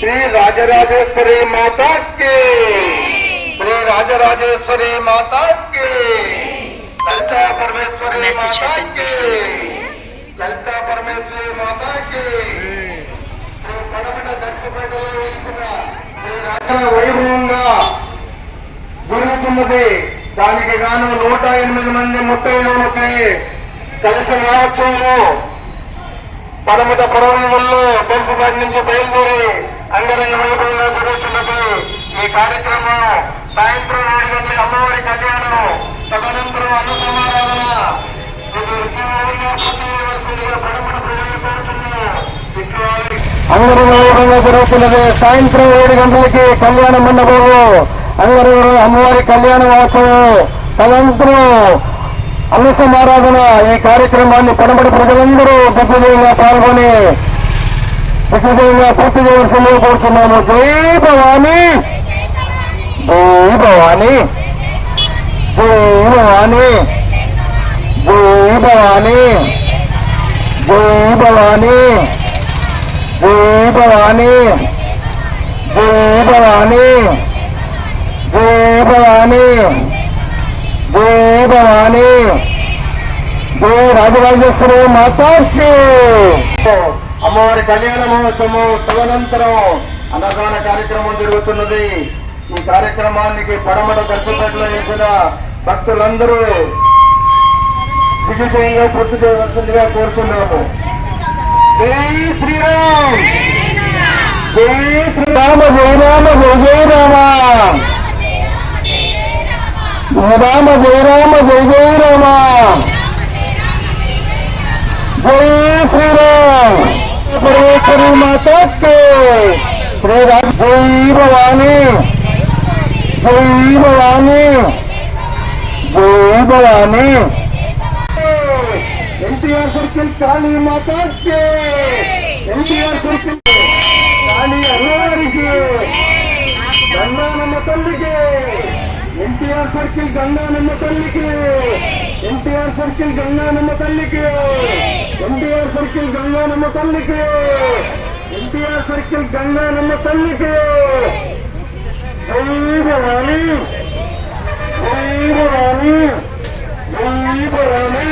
శ్రీ రాజరాజేశ్వరి మాతాకి. శ్రీ రాజరాజేశ్వరి మాతాకి. లలితా పరమేశ్వరి మాతాకి. లలితా పరమేశ్వరి మాతాకి. శ్రీ పడమట దర్శపేటలో వేసిన శ్రీ రాజా వైభవంగా జరుగుతున్నది దానికి గాను నూట ఎనిమిది మంది ముత్తైదులు ముత్తైదులకి కలిసి మహోత్సవము పడమట పర్వతంలో తెలుసుబాటి నుంచి బయలుదేరి అంగరంగ వైభవంగా జరుగుతున్నది. ఈ కార్యక్రమం సాయంత్రం ఏడు గంటల అమ్మవారి కళ్యాణం తదనంతరం అన్న సమారాధన. అందరూ జరుగుతున్నది. సాయంత్రం ఏడు గంటలకి కళ్యాణ మండపంలో అంగరంగ అమ్మవారి కళ్యాణ మహోత్సవం తదనంతరం అన్న ఈ కార్యక్రమాన్ని పడబడి ప్రజలందరూ దిగ్విజయంగా పాల్గొని దిగ్విజయంగా పూర్తి చేయవలసిందిగా కోరుతున్నాము జై భవాని! జై భవాని! జై భవాని! జై భవాని! జై భవాని! జై భవానీ జై భవానీ జై భవానీ జయ. భవాని. జయ రాజరాజేశ్వరి మాతాకి. అమ్మవారి కళ్యాణ మహోత్సవం తదనంతరం అన్నదాన కార్యక్రమం జరుగుతున్నది. ఈ కార్యక్రమానికి పడమట దర్శనట్లు వేసిన భక్తులందరూ దిగ్విజయంగా పూర్తి చేయవలసిందిగా కోరుతున్నాము జై శ్రీరామ్. జై శ్రీరామ. राम जय राम जय जय राम जय श्री राम परमेश्वरी माता के श्री राम जय भवानी जय भवानी जय भवानी एनटीआर सर्किल काली माता के एनटीआर सर्किल काली अरुणारी के गंगा के సర్కిల్ గంగానమ్మ తల్లికి. ఎన్టీఆర్ సర్కిల్ గంగానమ్మ తల్లికి. ఎన్టీఆర్ సర్కిల్ గంగానమ్మ తల్లికి. ఎన్టీఆర్ సర్కిల్ గంగానమ్మ తల్లికి. జై భవానీ. జై భవానీ. జై భవానీ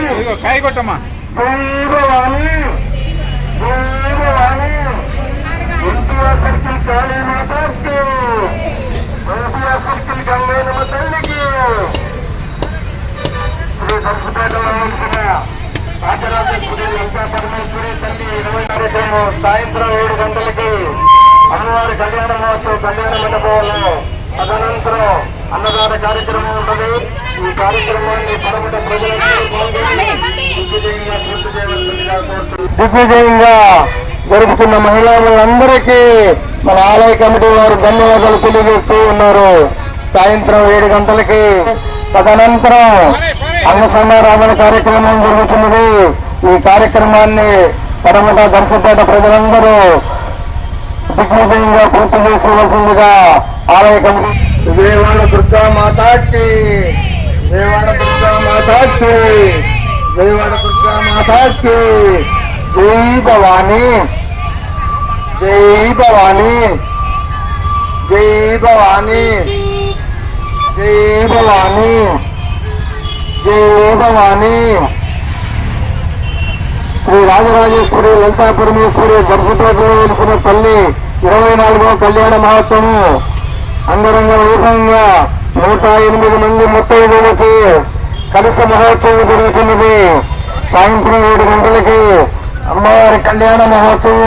కాయ కొట్టమ్మా. జై భవానీ. జై భవానీ. ఎన్టీఆర్ సర్కిల్ కాళీ మాతాకి ఎన్టీఆర్ సర్కిల్ గంగైనమ్మ తల్లికి. శ్రీ దర్శపేటలో నిలిచిన రాజరాజేశ్వరి లంకా పరమేశ్వరి తల్లి ఇరవై కార్యక్రమం సాయంత్రం ఏడు గంటలకి అమ్మవారి కళ్యాణ మహోత్సవం కళ్యాణ మండపంలో తదనంతరం అన్నదాన కార్యక్రమం ఉంటుంది ఈ కార్యక్రమాన్ని పడమట ప్రజలందరూ పాల్గొని దిగ్విజయంగా జరుపుతున్న మహిళలందరికీ మన ఆలయ కమిటీ వారు ధన్యవాదాలు తెలియజేస్తూ ఉన్నారు. సాయంత్రం ఏడు గంటలకి తదనంతరం అన్న సమారాధన కార్యక్రమం జరుగుతున్నది. ఈ కార్యక్రమాన్ని పడమట దర్శపేట ప్రజలందరూ దిగ్విజయంగా పూర్తి చేసేవలసిందిగా ఆలయ కమిటీ విజయవాడ దుర్గా మాతాకి విజయవాడ దుర్గా మాతాకి విజయవాడ దుర్గా మాతాకి. జై భవానీ జై భవానీ జై భవానీ. జై భవానీ భవానీ శ్రీ రాజరాజేశ్వరి లలితా పరమేశ్వరి దర్శపేటలో వెలిసిన తల్లి ఇరవై నాలుగవ కళ్యాణ మహోత్సవం అంగరంగ వైభవంగా నూట ఎనిమిది మంది ముత్తైదులకి కలిస మహోత్సవం జరుగుతున్నది. సాయంత్రం ఏడు గంటలకి అమ్మవారి కళ్యాణ మహోత్సవం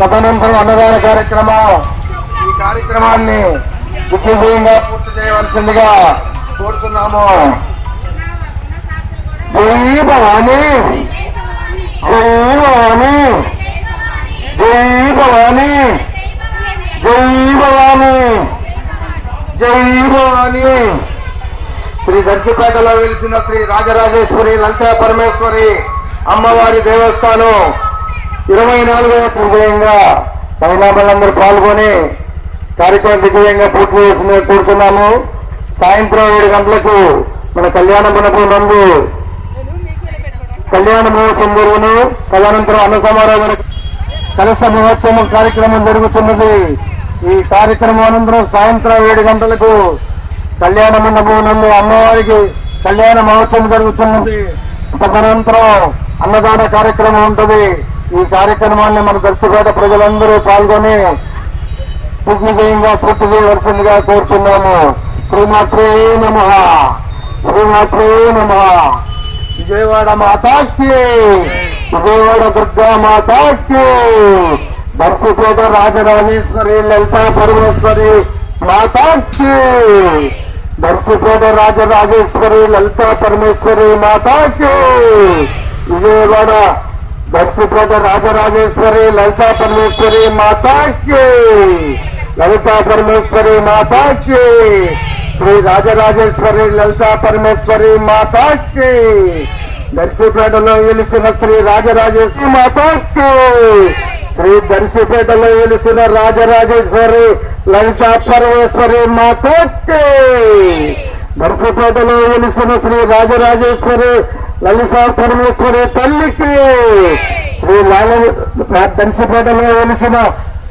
తదనంతరం అన్నదాన కార్యక్రమం. ఈ కార్యక్రమాన్ని దిగ్విజయంగా పూర్తి చేయవలసిందిగా కోరుతున్నాము. జై భవానీ. జై భవానీ. జై భవానీ. జై భవానీ. జై భవానీ. శ్రీ దర్శిపేటలో వెలిసిన శ్రీ రాజరాజేశ్వరి లలితా పరమేశ్వరి అమ్మవారి దేవస్థానం ఇరవై నాలుగవ పూజయంగా మహిళా పాల్గొని కార్యక్రమం దిగ్విజయంగా పూర్తి చేసిన కూర్చున్నాము. సాయంత్రం ఏడు గంటలకు మన కళ్యాణ మండపం నందు కళ్యాణ మహోత్సవం జరుగును. తదనంతరం అన్న సమారాధన కలస మహోత్సవం కార్యక్రమం జరుగుతున్నది. ఈ కార్యక్రమం అనంతరం సాయంత్రం ఏడు గంటలకు కళ్యాణ మండపం నందు అమ్మవారికి కళ్యాణ మహోత్సవం జరుగుతున్నది. తదనంతరం అన్నదాన కార్యక్రమం ఉంటుంది. ఈ కార్యక్రమాన్ని మన దర్శపేట ప్రజలందరూ పాల్గొని దిగ్విజయంగా పూర్తి చేయవలసిందిగా కోరుతున్నాము శ్రీమాత్రే నమ. శ్రీమాత్రే నమ. విజయవాడ మాతాకి. విజయవాడ దుర్గా మాతాకి. దర్శపేట రాజరాజేశ్వరి లలితా పరమేశ్వరి మాతాకి. దర్శపేట రాజరాజేశ్వరి లలితా పరమేశ్వరి మాతాకి. విజయవాడ దర్శపేట రాజరాజేశ్వరి లలితా పరమేశ్వరి మాతాకి! లలితా పరమేశ్వరి మాతాకి! శ్రీ రాజరాజేశ్వరి లలితా పరమేశ్వరి మాతాకి! దర్శిపేటలో వెలిసిన శ్రీ రాజరాజేశ్వరి మాతాకి! శ్రీ దర్శిపేటలో వెలిసిన రాజరాజేశ్వరి లలితా పరమేశ్వరి మాతాకి! దర్శిపేటలో వెలిసిన శ్రీ రాజరాజేశ్వరి లలితా పరమేశ్వరి తల్లికి శ్రీ లాల దర్శపేటలో వెలిసిన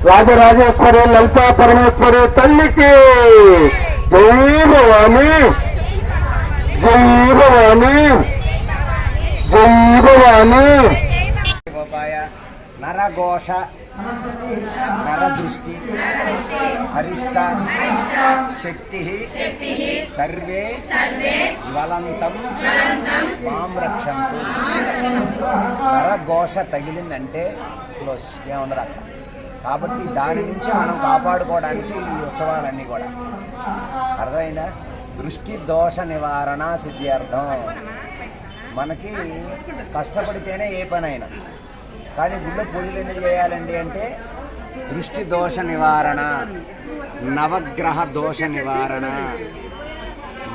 రాజరాజేశ్వరి లలితా పరమేశ్వరి తల్లికి జై భవాని జై భవాని జై భవాని నరఘోష నరదృష్టి అరిష్ట శక్తి సర్వే జ్వలంతం మాం రక్షంతు. నరఘోష తగిలిందంటే క్లోజ్ ఏముండదు? అక్కడ కాబట్టి దాని నుంచి మనం కాపాడుకోవడానికి ఈ ఉత్సవాలన్నీ కూడా. అర్థమైందా? దృష్టి దోష నివారణ సిద్ధ్యార్థం. మనకి కష్టపడితేనే ఏ పనైనా. కానీ గుళ్ళో పూజలు ఎందుకు చేయాలండి అంటే దృష్టి దోష నివారణ నవగ్రహ దోష నివారణ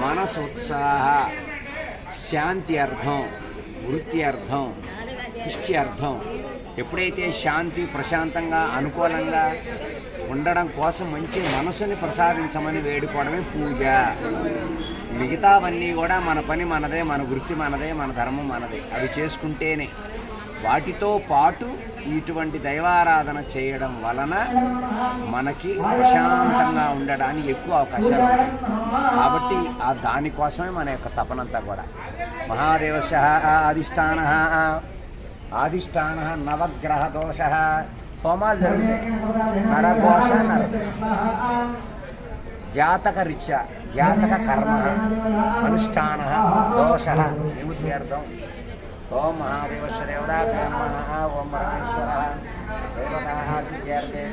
మనసోత్సాహ శాంతి అర్థం వృత్తి అర్థం దృష్టి అర్థం. ఎప్పుడైతే శాంతి ప్రశాంతంగా అనుకూలంగా ఉండడం కోసం మంచి మనసుని ప్రసాదించమని వేడుకోవడమే పూజ. మిగతావన్నీ కూడా మన పని మనదే మన వృత్తి మనదే మన ధర్మం మనదే. అవి చేసుకుంటేనే వాటితో పాటు ఇటువంటి దైవారాధన చేయడం వలన మనకి ప్రశాంతంగా ఉండడానికి ఎక్కువ అవకాశాలు ఉంటాయి. కాబట్టి ఆ దానికోసమే మన యొక్క తపనంతా కూడా. మహాదేవశ అధిష్టాన ఆదిష్టాన నవగ్రహ దోష. హోమాలు జరుగుతాయి. నరఘోష జాతక రీత్యా జాతక కర్మ అనుష్ఠాన దోష. విముక్త్యర్థం ఓం మహాదేవశ్వ దేవతా నమః ఓం పరమేశ్వర దేవతా సిద్ధ్యర్థే